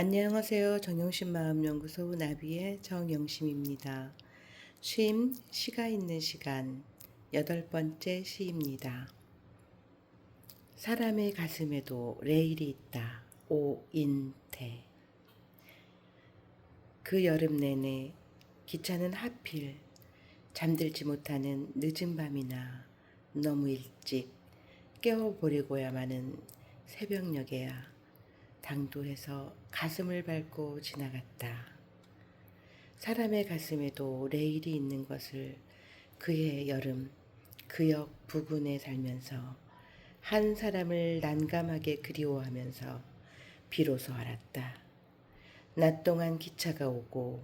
안녕하세요. 정영심 마음연구소 나비의 정영심입니다. 쉼, 시가 있는 시간, 여덟 번째 시입니다. 사람의 가슴에도 레일이 있다. 오인태. 그 여름 내내 기차는 하필 잠들지 못하는 늦은 밤이나 너무 일찍 깨워버리고야마는 새벽녘에야 당도해서 가슴을 밟고 지나갔다. 사람의 가슴에도 레일이 있는 것을 그의 여름, 그역 부근에 살면서 한 사람을 난감하게 그리워하면서 비로소 알았다. 낮 동안 기차가 오고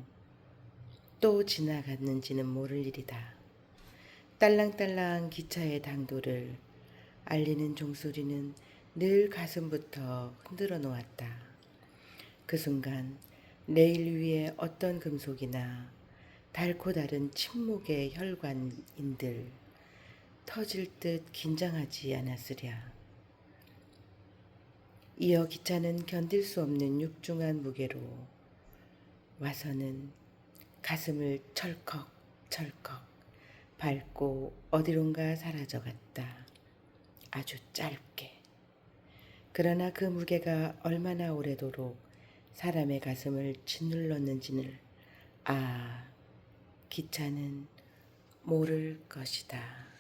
또 지나갔는지는 모를 일이다. 딸랑딸랑 기차의 당도를 알리는 종소리는 늘 가슴부터 흔들어 놓았다. 그 순간 레일 위에 어떤 금속이나 달고 다른 침묵의 혈관인들 터질 듯 긴장하지 않았으랴. 이어 기차는 견딜 수 없는 육중한 무게로 와서는 가슴을 철컥 철컥 밟고 어디론가 사라져 갔다. 아주 짧게. 그러나 그 무게가 얼마나 오래도록 사람의 가슴을 짓눌렀는지를 아, 기차는 모를 것이다.